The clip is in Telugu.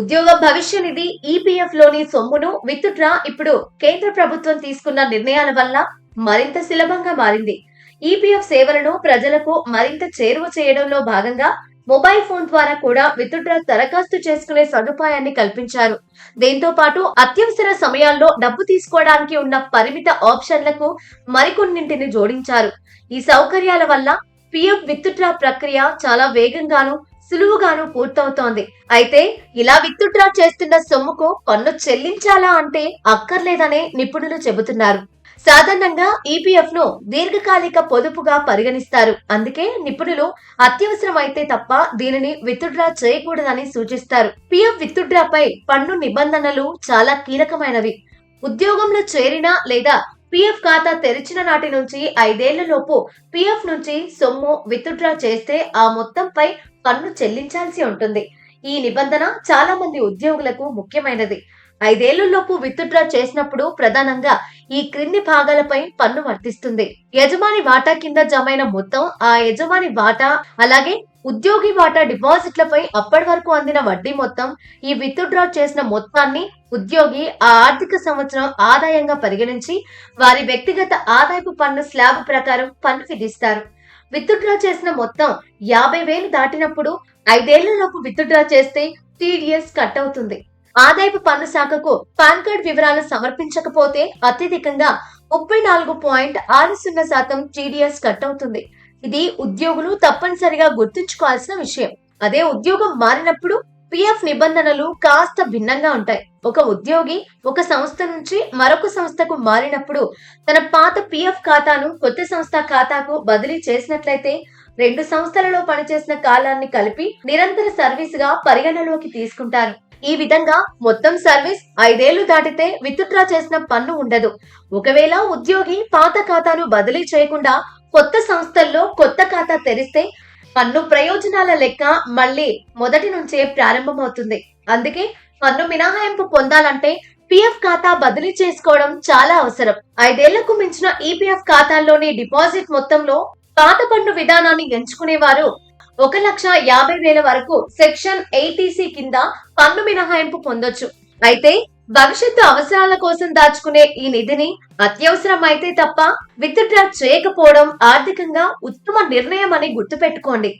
ఉద్యోగ భవిష్య నిధి ఈపీఎఫ్లోని సొమ్మును విత్డ్రా ఇప్పుడు కేంద్ర ప్రభుత్వం తీసుకున్న నిర్ణయాల వల్ల మరింత సులభంగా మారింది. ఈపీఎఫ్ సేవలను ప్రజలకు మరింత చేరువ చేయడంలో భాగంగా మొబైల్ ఫోన్ ద్వారా కూడా విత్డ్రా దరఖాస్తు చేసుకునే సదుపాయాన్ని కల్పించారు. దీంతో పాటు అత్యవసర సమయాల్లో డబ్బు తీసుకోవడానికి ఉన్న పరిమిత ఆప్షన్లకు మరికొన్నింటిని జోడించారు. ఈ సౌకర్యాల వల్ల పిఎఫ్ విత్డ్రా ప్రక్రియ చాలా వేగంగాను సులువుగాను పూర్తవుతోంది. అయితే ఇలా విత్డ్రా చేస్తున్న సొమ్ముకు పన్ను చెల్లించాలా అంటే అక్కర్లేదనే నిపుణులు చెబుతున్నారు. సాధారణంగా ఈపీఎఫ్ను దీర్ఘకాలిక పొదుపుగా పరిగణిస్తారు. అందుకే నిపుణులు అత్యవసరమైతే తప్ప దీనిని విత్డ్రా చేయకూడదని సూచిస్తారు. పిఎఫ్ విత్డ్రాపై పన్ను నిబంధనలు చాలా కీలకమైనవి. ఉద్యోగంలో చేరిన లేదా పిఎఫ్ ఖాతా తెరిచిన నాటి నుంచి ఐదేళ్ళలోపు పిఎఫ్ నుంచి సొమ్ము విత్డ్రా చేస్తే ఆ మొత్తంపై పన్ను చెల్లించాల్సి ఉంటుంది. ఈ నిబంధన చాలా మంది ఉద్యోగులకు ముఖ్యమైనది. ఐదేళ్ళలోపు విత్డ్రా చేసినప్పుడు ప్రధానంగా ఈ క్రింది భాగాలపై పన్ను వర్తిస్తుంది. యజమాని వాటా కింద జమైన మొత్తం ఆ యజమాని వాటా అలాగే ఉద్యోగి వాటా డిపాజిట్లపై అప్పటి వరకు అందిన వడ్డీ మొత్తం ఈ విత్డ్రా చేసిన మొత్తాన్ని ఉద్యోగి ఆ ఆర్థిక సంవత్సరం ఆదాయంగా పరిగణించి వారి వ్యక్తిగత ఆదాయపు పన్ను స్లాబ్ ప్రకారం పన్ను విధిస్తారు. విత్డ్రా చేసిన మొత్తం యాభై వేలు దాటినప్పుడు ఐదేళ్ళలోపు విత్డ్రా చేస్తే టీడీఎస్ కట్ అవుతుంది. ఆదాయపు పన్ను శాఖకు పాన్ కార్డ్ వివరాలు సమర్పించకపోతే అత్యధికంగా ముప్పై నాలుగు పాయింట్ ఆరు సున్నా శాతం టీడీఎస్ కట్ అవుతుంది. ఇది ఉద్యోగులు తప్పనిసరిగా గుర్తుంచుకోవాల్సిన విషయం. అదే ఉద్యోగం మారినప్పుడు పిఎఫ్ నిబంధనలు కాస్త భిన్నంగా ఉంటాయి. ఒక ఉద్యోగి ఒక సంస్థ నుంచి మరొక సంస్థకు మారినప్పుడు తన పాత పిఎఫ్ ఖాతాను కొత్త సంస్థ ఖాతాకు బదిలీ చేసినట్లయితే రెండు సంస్థలలో పనిచేసిన కాలాన్ని కలిపి నిరంతర సర్వీస్గా పరిగణలోకి తీసుకుంటారు. ఈ విధంగా మొత్తం సర్వీస్ ఐదేళ్ళు దాటితే విత్డ్రా చేసిన పన్ను ఉండదు. ఒకవేళ ఉద్యోగి పాత ఖాతాను బదిలీ చేయకుండా కొత్త సంస్థల్లో కొత్త ఖాతా తెరిస్తే పన్ను ప్రయోజనాల లెక్క మళ్ళీ మొదటి నుంచే ప్రారంభమవుతుంది. అందుకే పన్ను మినహాయింపు పొందాలంటే పిఎఫ్ ఖాతా బదిలీ చేసుకోవడం చాలా అవసరం. ఐదేళ్ళకు మించిన ఈపీఎఫ్ ఖాతాల్లోని డిపాజిట్ మొత్తంలో పాత పన్ను విధానాన్ని ఎంచుకునేవారు ఒక లక్ష యాభై వేల వరకు సెక్షన్ ఎయిటీసీ కింద పన్ను మినహాయింపు పొందొచ్చు. అయితే భవిష్యత్తు అవసరాల కోసం దాచుకునే ఈ నిధిని అత్యవసరం అయితే తప్ప విత్డ్రా చేయకపోవడం ఆర్థికంగా ఉత్తమ నిర్ణయం అని గుర్తుపెట్టుకోండి.